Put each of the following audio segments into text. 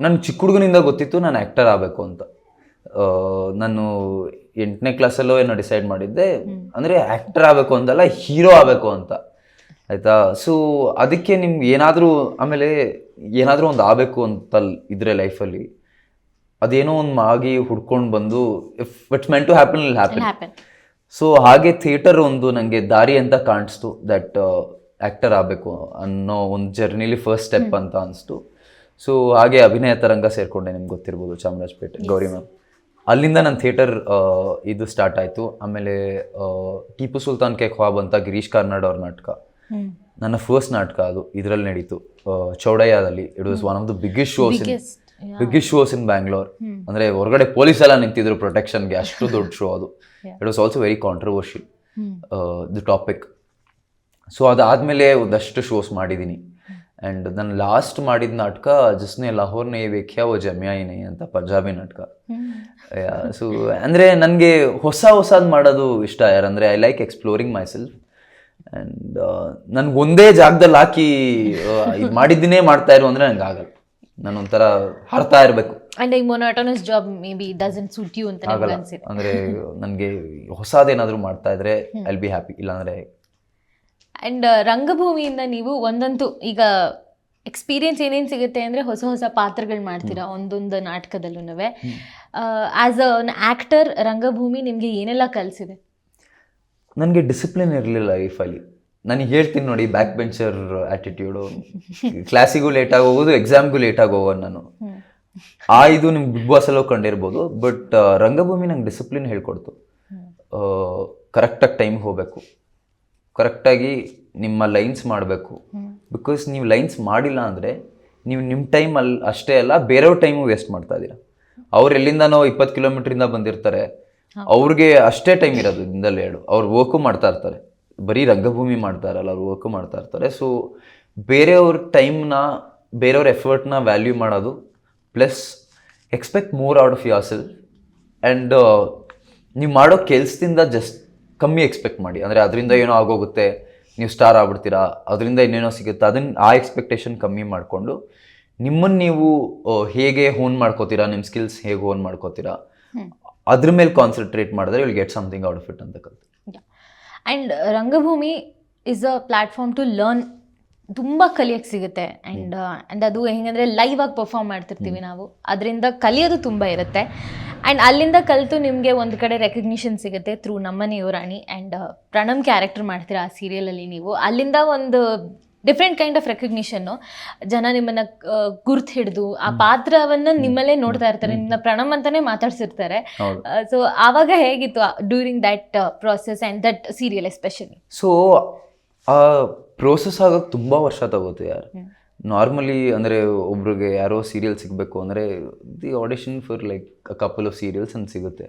ನನ್ನ ಚಿಕ್ಕ ಹುಡುಗನಿಂದ ಗೊತ್ತಿತ್ತು ನಾನು ಆ್ಯಕ್ಟರ್ ಆಗಬೇಕು ಅಂತ. ನಾನು ಎಂಟನೇ ಕ್ಲಾಸಲ್ಲೋ ಏನೋ ಡಿಸೈಡ್ ಮಾಡಿದ್ದೆ. ಅಂದರೆ ಆ್ಯಕ್ಟರ್ ಆಗಬೇಕು ಅಂತಲ್ಲ ಹೀರೋ ಆಗಬೇಕು ಅಂತ. ಆಯಿತಾ? ಸೊ ಅದಕ್ಕೆ ನಿಮ್ಗೆ ಏನಾದರೂ ಆಮೇಲೆ ಏನಾದರೂ ಒಂದು ಆಗಬೇಕು ಅಂತ ಇದ್ರೆ ಲೈಫಲ್ಲಿ ಅದೇನೋ ಒಂದು ಮಾಗಿ ಹುಡ್ಕೊಂಡು ಬಂದು if it's meant to happen it'll happen so ಹಾಗೆ ಥಿಯೇಟರ್ ಒಂದು ನನಗೆ ದಾರಿ ಅಂತ ಕಾಣಿಸ್ತು ದಟ್ ಆ್ಯಕ್ಟರ್ ಆಗಬೇಕು ಅನ್ನೋ ಒಂದು ಜರ್ನಿಲಿ ಫಸ್ಟ್ ಸ್ಟೆಪ್ ಅಂತ ಅನಿಸ್ತು. ಸೊ ಹಾಗೆ ಅಭಿನಯ ತರಂಗ ಸೇರಿಕೊಂಡೆ ನಿಮ್ಗೆ ಗೊತ್ತಿರ್ಬೋದು ಚಾಮರಾಜಪೇಟೆ ಗೌರಿ ಮ್ಯಾಮ್. ಅಲ್ಲಿಂದ ನನ್ನ ಥಿಯೇಟರ್ ಇದು ಸ್ಟಾರ್ಟ್ ಆಯಿತು. ಆಮೇಲೆ ಟೀಪು ಟಿಪ್ಪು ಸುಲ್ತಾನ್ ಕೆ ಖ್ವಾಬ್ ಅಂತ ಗಿರೀಶ್ ಕಾರ್ನಾಡ್ ಅವ್ರ ನಾಟಕ. ನನ್ನ ಫಸ್ಟ್ ನಾಟಕ ಅದು. ಇದರಲ್ಲಿ ನಡೀತು. ಚೌಡಯ್ಯದಲ್ಲಿ. It was one of the biggest shows in biggest shows in Bangalore ಅಂದ್ರೆ ಹೊರಗಡೆ ಪೊಲೀಸ್ ಎಲ್ಲ ನಿಂತಿದ್ರು ಪ್ರೊಟೆಕ್ಷನ್ಗೆ ಅಷ್ಟು ದೊಡ್ಡ ಶೋ ಅದು. It was also very controversial the topic so ಅದಾದಮೇಲೆ ಒಂದಷ್ಟು ಶೋಸ್ ಮಾಡಿದ್ದೀನಿ ಆ್ಯಂಡ್ ನಾನು ಲಾಸ್ಟ್ ಮಾಡಿದ ನಾಟಕ ಜಸ್ನೇ ಲಾಹೋರ್ ನೇ ವೇಖ್ಯಾ ಓ ಜಮ್ಯಾಯಿನಿ ಅಂತ ಪಂಜಾಬಿ ನಾಟಕ. ಸೊ ಅಂದರೆ ನನಗೆ ಹೊಸ ಹೊಸದು ಮಾಡೋದು ಇಷ್ಟ ಯಾರಂದರೆ I like exploring myself and ನನಗೆ ಒಂದೇ ಜಾಗದಲ್ಲಿ ಹಾಕಿ ಇದು ಮಾಡಿದ್ದನ್ನೇ ಮಾಡ್ತಾ ಇರು ಅಂದರೆ ನನಗೆ ಆಗಲ್ಲ. ನಾನು ಒಂಥರ ಹಾಡ್ತಾ ಇರಬೇಕು. ಅಂಡ್ ಈ monotonous job maybe doesn't suit you ಅಂತ ಆಗಲ್ಲ. ಅಂದರೆ ನನಗೆ ಹೊಸದೇನಾದರೂ ಮಾಡ್ತಾ ಇದ್ರೆ ಐ ಬಿ ಹ್ಯಾಪಿ ಇಲ್ಲಾಂದರೆ ಅಂಡ್ ರಂಗಭೂಮಿಯಿಂದ ನೀವು ಒಂದಂತೂ ಈಗ ಎಕ್ಸ್ಪೀರಿಯನ್ಸ್ ಏನೇನು ಸಿಗುತ್ತೆ ಅಂದರೆ ಹೊಸ ಹೊಸ ಪಾತ್ರಗಳು ಮಾಡ್ತೀರಾ ಒಂದೊಂದು ನಾಟಕದಲ್ಲೂ ಆ್ಯಸ್ ಅನ್ ಆ್ಯಕ್ಟರ್ ರಂಗಭೂಮಿ ನಿಮಗೆ ಏನೆಲ್ಲ ಕಲಿಸಿದೆ? ನನಗೆ ಡಿಸಿಪ್ಲಿನ್ ಇರಲಿಲ್ಲ ಲೈಫಲ್ಲಿ ನನಗೆ ಹೇಳ್ತೀನಿ ನೋಡಿ ಬ್ಯಾಕ್ ಬೆಂಚರ್ ಆ್ಯಟಿಟ್ಯೂಡು ಕ್ಲಾಸಿಗೂ ಲೇಟಾಗಿ ಹೋಗೋದು ಎಕ್ಸಾಮ್ಗೂ ಲೇಟಾಗಿ ಹೋಗೋದು ನಾನು. ಆ ಇದು ನಿಮ್ಗೆ ಬಿಗ್ ಬಾಸಲ್ಲೂ ಕಂಡಿರ್ಬೋದು ಬಟ್ ರಂಗಭೂಮಿ ನಂಗೆ ಡಿಸಿಪ್ಲಿನ್ ಹೇಳ್ಕೊಡ್ತು. ಕರೆಕ್ಟಾಗಿ ಟೈಮ್ ಹೋಗಬೇಕು. ಕರೆಕ್ಟಾಗಿ ನಿಮ್ಮ ಲೈನ್ಸ್ ಮಾಡಬೇಕು. ಬಿಕಾಸ್ ನೀವು ಲೈನ್ಸ್ ಮಾಡಿಲ್ಲ ಅಂದರೆ ನೀವು ನಿಮ್ಮ ಟೈಮಲ್ಲಿ ಅಷ್ಟೇ ಅಲ್ಲ ಬೇರೆಯವ್ರ ಟೈಮು ವೇಸ್ಟ್ ಮಾಡ್ತಾ ಇದ್ದೀರಾ. ಅವ್ರು ಎಲ್ಲಿಂದನೋ ಇಪ್ಪತ್ತು ಕಿಲೋಮೀಟ್ರಿಂದ ಬಂದಿರ್ತಾರೆ. ಅವ್ರಿಗೆ ಅಷ್ಟೇ ಟೈಮ್ ಇರೋದು ದಿನದಲ್ಲಿ ಹೇಳು ಅವ್ರು ವರ್ಕು ಮಾಡ್ತಾ ಇರ್ತಾರೆ. ಬರೀ ರಂಗಭೂಮಿ ಮಾಡ್ತಾ ಇರಲ್ಲ ಅವ್ರು ವರ್ಕು ಮಾಡ್ತಾ ಇರ್ತಾರೆ. ಸೊ ಬೇರೆಯವ್ರ ಟೈಮ್ನ ಬೇರೆಯವ್ರ ಎಫರ್ಟ್ನ ವ್ಯಾಲ್ಯೂ ಮಾಡೋದು plus expect more out of yourself and ನೀವು ಮಾಡೋ ಕೆಲಸದಿಂದ ಜಸ್ಟ್ ಕಮ್ಮಿ ಎಕ್ಸ್ಪೆಕ್ಟ್ ಮಾಡಿ. ಅಂದರೆ ಅದರಿಂದ ಏನೋ ಆಗೋಗುತ್ತೆ. ನೀವು ಸ್ಟಾರ್ ಆಗ್ಬಿಡ್ತೀರಾ? ಅದರಿಂದ ಇನ್ನೇನೋ ಸಿಗುತ್ತೆ. ಅದನ್ನ ಆ ಎಕ್ಸ್ಪೆಕ್ಟೇಷನ್ ಕಮ್ಮಿ ಮಾಡಿಕೊಂಡು ನಿಮ್ಮನ್ನು ನೀವು ಹೇಗೆ ಹೋನ್ ಮಾಡ್ಕೋತೀರಾ? ನಿಮ್ಮ ಸ್ಕಿಲ್ಸ್ ಹೇಗೆ ಹೋನ್ ಮಾಡ್ಕೋತೀರಾ? ಅದ್ರ ಮೇಲೆ ಕಾನ್ಸಂಟ್ರೇಟ್ ಮಾಡಿದ್ರೆ will get something out of it ಅಂತ ಕಲ್ತು ಆ್ಯಂಡ್ ರಂಗಭೂಮಿ is a platform to learn ತುಂಬ ಕಲಿಯೋಕ್ಕೆ ಸಿಗುತ್ತೆ. ಆ್ಯಂಡ್ ಆ್ಯಂಡ್ ಅದು ಹೆಂಗಂದರೆ ಲೈವ್ ಆಗಿ ಪರ್ಫಾರ್ಮ್ ಮಾಡ್ತಿರ್ತೀವಿ ನಾವು. ಅದರಿಂದ ಕಲಿಯೋದು ತುಂಬ ಇರುತ್ತೆ. ಆ್ಯಂಡ್ ಅಲ್ಲಿಂದ ಕಲಿತು ನಿಮಗೆ ಒಂದು ಕಡೆ ರೆಕಗ್ನಿಷನ್ ಸಿಗುತ್ತೆ through Nammane Yuvarani and Pranam character ಮಾಡ್ತೀರಾ ಆ ಸೀರಿಯಲಲ್ಲಿ ನೀವು. ಅಲ್ಲಿಂದ ಒಂದು ಡಿಫ್ರೆಂಟ್ ಕೈಂಡ್ ಆಫ್ ರೆಕಗ್ನಿಷನ್ನು ಜನ ನಿಮ್ಮನ್ನ ಗುರ್ತು ಹಿಡಿದು ಆ ಪಾತ್ರವನ್ನು ನಿಮ್ಮಲ್ಲೇ ನೋಡ್ತಾ ಇರ್ತಾರೆ. ನಿಮ್ಮನ್ನ ಪ್ರಣಮ್ ಅಂತಾನೆ ಮಾತಾಡ್ಸಿರ್ತಾರೆ. ಸೊ ಆವಾಗ ಹೇಗಿತ್ತು during that process and that serial especially so ಆ ಪ್ರೋಸೆಸ್ ಆಗೋಕ್ಕೆ ತುಂಬ ವರ್ಷ ತಗೋತು ಯಾರು. ನಾರ್ಮಲಿ ಅಂದರೆ ಒಬ್ರಿಗೆ ಯಾರೋ ಸೀರಿಯಲ್ ಸಿಗಬೇಕು ಅಂದರೆ the audition for like a couple of serials ಅಂತ ಸಿಗುತ್ತೆ.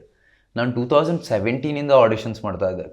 ನಾನು ಟೂ ತೌಸಂಡ್ ಸೆವೆಂಟೀನಿಂದ ಆಡಿಷನ್ಸ್ ಮಾಡ್ತಾ ಇದ್ದೆ.